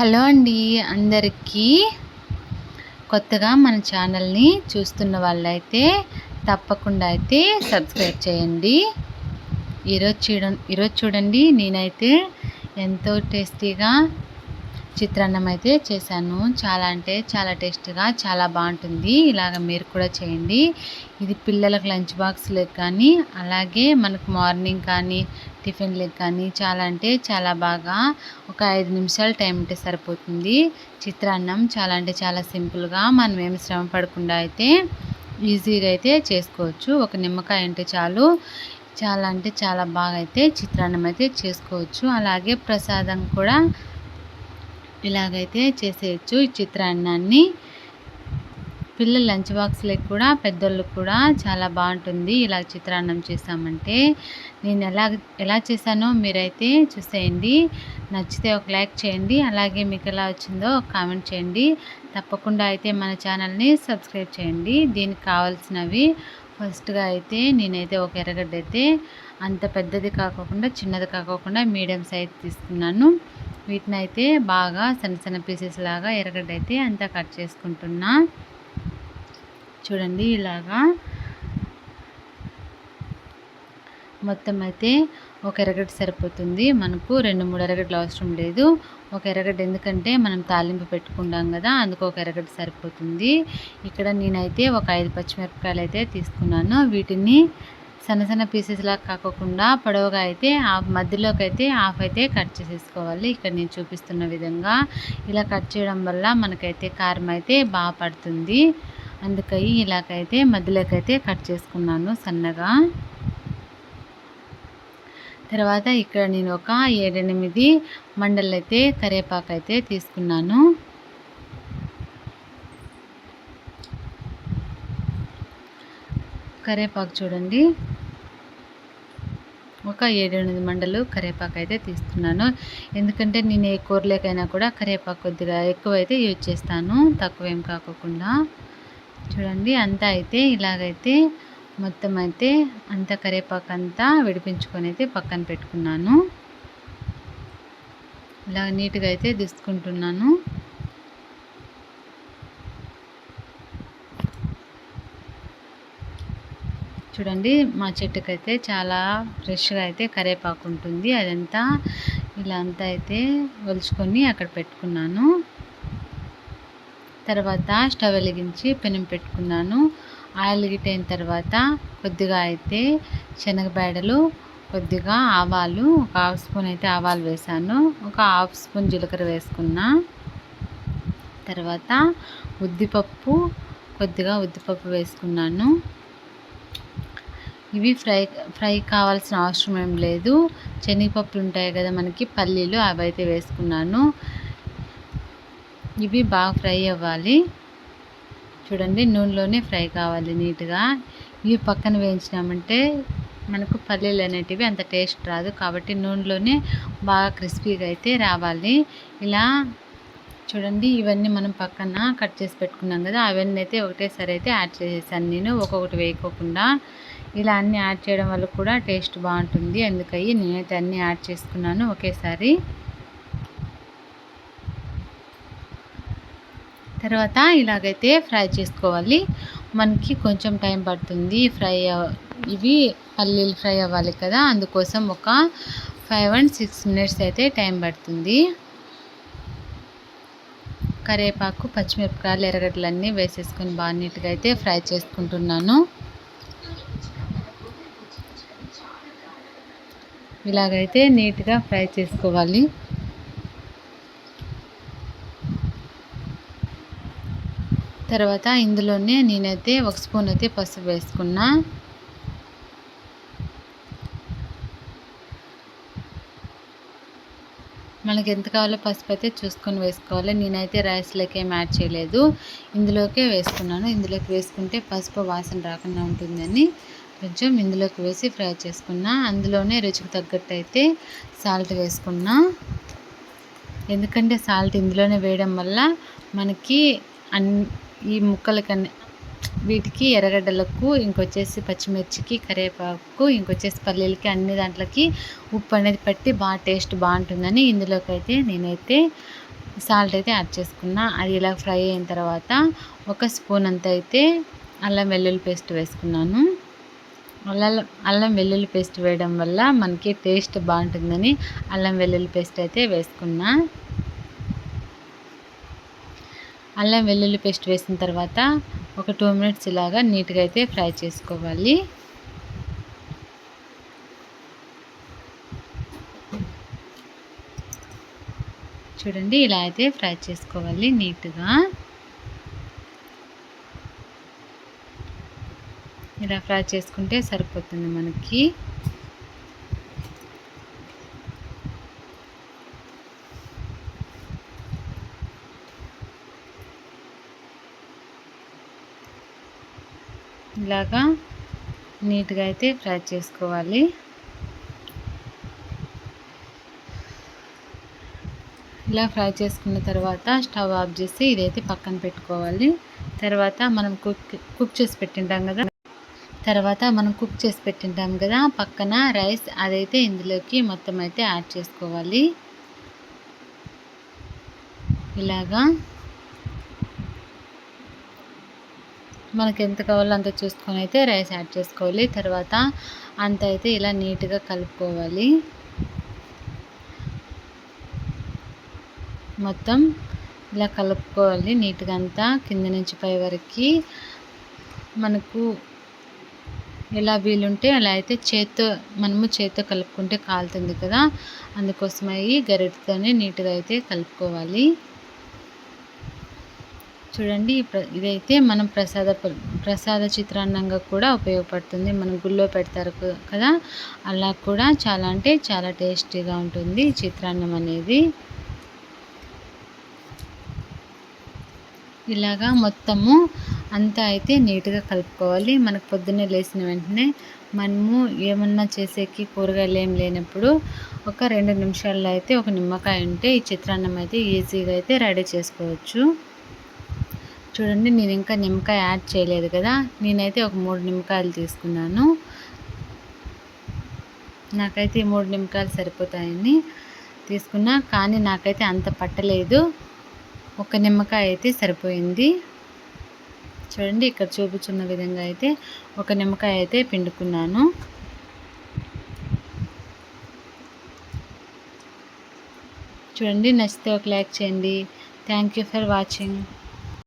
Hello అండి అందరికీ. కొత్తగా మన ఛానల్ని చూస్తున్న వాళ్ళైతే తప్పకుండా అయితే సబ్స్క్రైబ్ చేయండి. ఈరోజు చూడ ఈరోజు చూడండి నేనైతే ఎంతో టేస్టీగా చిత్రాన్నం అయితే చేశాను. చాలా అంటే చాలా టేస్టీగా చాలా బాగుంటుంది. ఇలాగ మీరు కూడా చేయండి. ఇది పిల్లలకు లంచ్ బాక్స్లకు కానీ అలాగే మనకు మార్నింగ్ కానీ టిఫిన్లకు కానీ చాలా అంటే చాలా బాగా ఒక ఐదు నిమిషాలు టైం ఉంటే సరిపోతుంది. చిత్రాన్నం చాలా అంటే చాలా సింపుల్గా మనం ఏమి శ్రమ పడకుండా అయితే ఈజీగా అయితే చేసుకోవచ్చు. ఒక నిమ్మకాయ అంటే చాలు. చాలా అంటే చాలా బాగా అయితే చిత్రాన్నం అయితే చేసుకోవచ్చు. అలాగే ప్రసాదం కూడా ఇలాగైతే చేసేయచ్చు ఈ చిత్రాన్నాన్ని. పిల్లల లంచ్ బాక్స్లకు కూడా పెద్దోళ్ళకి కూడా చాలా బాగుంటుంది. ఇలా చిత్రాన్నం చేసామంటే నేను ఎలా ఎలా చేశానో మీరైతే చూసేయండి. నచ్చితే ఒక లైక్ చేయండి. అలాగే మీకు ఎలా వచ్చిందో కామెంట్ చేయండి. తప్పకుండా అయితే మన ఛానల్ని సబ్స్క్రైబ్ చేయండి. దీనికి కావాల్సినవి ఫస్ట్గా అయితే నేనైతే ఒక ఎర్రగడ్డ అయితే అంత పెద్దది కాకోకుండా చిన్నది కాకోకుండా మీడియం సైజ్ తీసుకున్నాను. వీటిని అయితే బాగా సన్న సన్న పీసెస్ లాగా ఎర్రగడ్డ అయితే అంతా కట్ చేసుకుంటున్నా. చూడండి ఇలాగా. మొత్తం అయితే ఒక ఎరగడ్డ సరిపోతుంది. మనకు రెండు మూడు ఎరగడ్డలు అవసరం లేదు. ఒక ఎరగడ్డ ఎందుకంటే మనం తాలింపు పెట్టుకుంటాం కదా అందుకు ఒక ఎరగడ్డ సరిపోతుంది. ఇక్కడ నేనైతే ఒక ఐదు పచ్చిమిరపకాయలు అయితే తీసుకున్నాను. వీటిని సన్న సన్న పీసెస్ లాగా కాకుండా పొడవుగా అయితే మధ్యలోకి అయితే హాఫ్ అయితే కట్ చేసేసుకోవాలి. ఇక్కడ నేను చూపిస్తున్న విధంగా. ఇలా కట్ చేయడం వల్ల మనకైతే కారం అయితే బాగా పడుతుంది. అందుకై ఇలాగైతే మధ్యలోకి అయితే కట్ చేసుకున్నాను సన్నగా. తర్వాత ఇక్కడ నేను ఒక ఏడెనిమిది మండలు అయితే కరివేపాకు అయితే తీసుకున్నాను. కరివేపాకు చూడండి. ఒక ఏడెనిమిది మండలు కరివేపాకు అయితే తీస్తున్నాను ఎందుకంటే నేను ఏ కూరలేకైనా కూడా కరివేపాకు కొద్దిగా ఎక్కువ అయితే యూజ్ చేస్తాను. తక్కువేం కాకుండా చూడండి అంతా అయితే ఇలాగైతే మొత్తం అయితే అంత కరివేపాకు అంతా విడిపించుకొని అయితే పక్కన పెట్టుకున్నాను. ఇలా నీట్గా అయితే తీసుకుంటున్నాను చూడండి మా చెట్టుకైతే చాలా ఫ్రెష్గా అయితే కరివేపాకు ఉంటుంది. అదంతా ఇలా అంతా అయితే ఒలుచుకొని అక్కడ పెట్టుకున్నాను. తర్వాత స్టవ్ వెలిగించి పెనం పెట్టుకున్నాను. ఆయిల్ గిట్ అయిన తర్వాత కొద్దిగా అయితే శనగబేడలు కొద్దిగా ఆవాలు ఒక హాఫ్ స్పూన్ అయితే ఆవాలు వేసాను. ఒక హాఫ్ స్పూన్ జీలకర్ర వేసుకున్నా. తర్వాత ఉద్దిపప్పు కొద్దిగా ఉద్దిపప్పు వేసుకున్నాను. ఇవి ఫ్రై ఫ్రై కావాల్సిన అవసరం ఏం లేదు. శనగపప్పులు ఉంటాయి కదా మనకి పల్లీలు అవి అయితే వేసుకున్నాను. ఇవి బాగా ఫ్రై అవ్వాలి. చూడండి నూనెలోనే ఫ్రై కావాలి నీట్గా. ఇవి పక్కన వేయించినామంటే మనకు పల్లీలు అనేటివి అంత టేస్ట్ రాదు కాబట్టి నూనెలోనే బాగా క్రిస్పీగా అయితే రావాలి. ఇలా చూడండి ఇవన్నీ మనం పక్కన కట్ చేసి పెట్టుకున్నాం కదా అవన్నీ అయితే ఒకటేసారి అయితే యాడ్ చేసేసాను నేను ఒక్కొక్కటి వేయకోకుండా. ఇలా అన్నీ యాడ్ చేయడం వల్ల కూడా టేస్ట్ బాగుంటుంది. అందుకని నేనైతే అన్నీ యాడ్ చేసుకున్నాను ఒకేసారి. తర్వాత ఇలాగైతే ఫ్రై చేసుకోవాలి. మనకి కొంచెం టైం పడుతుంది. ఫ్రై ఇవి పల్లీలు ఫ్రై అవ్వాలి కదా. అందుకోసం ఒక ఫైవ్ అండ్ సిక్స్ మినిట్స్ అయితే టైం పడుతుంది. కరివేపాకు పచ్చిమిరపకాయలు ఎర్రగడ్డలు అన్నీ వేసేసుకొని బాగా నీట్గా అయితే ఫ్రై చేసుకుంటున్నాను. ఇలాగైతే నీట్గా ఫ్రై చేసుకోవాలి. తర్వాత ఇందులోనే నేనైతే ఒక స్పూన్ అయితే పసుపు వేసుకున్నా. మనకి ఎంత కావాలో పసుపు అయితే చూసుకొని వేసుకోవాలి. నేనైతే రైస్లోకి ఏం యాడ్ చేయలేదు. ఇందులోకే వేసుకున్నాను. ఇందులోకి వేసుకుంటే పసుపు వాసన రాకుండా ఉంటుందని కొంచెం ఇందులోకి వేసి ఫ్రై చేసుకున్నా. అందులోనే రుచికి తగ్గట్టు అయితే సాల్ట్ వేసుకున్నా. ఎందుకంటే సాల్ట్ ఇందులోనే వేయడం వల్ల మనకి అన్ ఈ ముక్కలకన్నీ వీటికి ఎర్రగడ్డలకు ఇంకొచ్చేసి పచ్చిమిర్చికి కరివేపాకు ఇంకొచ్చేసి పల్లీలకి అన్ని దాంట్లోకి ఉప్పు అనేది పట్టి బాగా టేస్ట్ బాగుంటుందని ఇందులోకి అయితే నేనైతే సాల్ట్ అయితే యాడ్ చేసుకున్నా. అది ఇలా ఫ్రై అయిన తర్వాత ఒక స్పూన్ అంత అయితే అల్లం వెల్లుల్లి పేస్ట్ వేసుకున్నాను. అల్లం అల్లం వెల్లుల్లి పేస్ట్ వేయడం వల్ల మనకి టేస్ట్ బాగుంటుందని అల్లం వెల్లుల్లి పేస్ట్ అయితే వేసుకున్నా. అల్లం వెల్లుల్లి పేస్ట్ వేసిన తర్వాత ఒక టూ మినిట్స్ ఇలాగా నీట్గా అయితే ఫ్రై చేసుకోవాలి. చూడండి ఇలా అయితే ఫ్రై చేసుకోవాలి నీట్గా. ఇలా ఫ్రై చేసుకుంటే సరిపోతుంది మనకి. ఇలాగా నీట్గా అయితే ఫ్రై చేసుకోవాలి. ఇలా ఫ్రై చేసుకున్న తర్వాత స్టవ్ ఆఫ్ చేసి ఇదైతే పక్కన పెట్టుకోవాలి. తర్వాత మనం కుక్ కుక్ చేసి పెట్టింటాం కదా. తర్వాత మనం కుక్ చేసి పెట్టింటాం కదా పక్కన రైస్ అదైతే ఇందులోకి మొత్తం అయితే యాడ్ చేసుకోవాలి. ఇలాగా మనకి ఎంత కావాలో అంత చూసుకొని అయితే రైస్ యాడ్ చేసుకోవాలి. తర్వాత అంత అయితే ఇలా నీట్గా కలుపుకోవాలి. మొత్తం ఇలా కలుపుకోవాలి నీట్గా అంతా. కింద నుంచి పై వరకు మనకు ఎలా వీలుంటే అలా అయితే చేత్తో మనము చేత్తో కలుపుకుంటే కాలుతుంది కదా. అందుకోసమై గరిటతోనే నీట్గా అయితే కలుపుకోవాలి. చూడండి ఇదైతే మనం ప్రసాద ప్రసాద చిత్రాన్నంగా కూడా ఉపయోగపడుతుంది. మనం గుళ్ళో పెడతారు కదా? అలా కూడా చాలా అంటే చాలా టేస్టీగా ఉంటుంది చిత్రాన్నం అనేది. ఇలాగా మొత్తము అంతా అయితే నీట్గా కలుపుకోవాలి. మనకు పొద్దున్నే లేచిన వెంటనే మనము ఏమన్నా చేసేకి కూరగాయలు ఏం లేనప్పుడు ఒక రెండు నిమిషాల్లో అయితే ఒక నిమ్మకాయ ఉంటే ఈ చిత్రాన్నం అయితే ఈజీగా అయితే రెడీ చేసుకోవచ్చు. చూడండి నేను ఇంకా నిమ్మకాయ యాడ్ చేయలేదు కదా. నేనైతే ఒక మూడు నిమ్మకాయలు తీసుకున్నాను. నాకైతే ఈ మూడు నిమ్మకాయలు సరిపోతాయని తీసుకున్నా కానీ నాకైతే అంత పట్టలేదు. ఒక నిమ్మకాయ అయితే సరిపోయింది. చూడండి ఇక్కడ చూపుచున్న విధంగా అయితే ఒక నిమ్మకాయ అయితే పిండుకున్నాను. చూడండి నచ్చితే ఒక లైక్ చేయండి. Thank you for watching.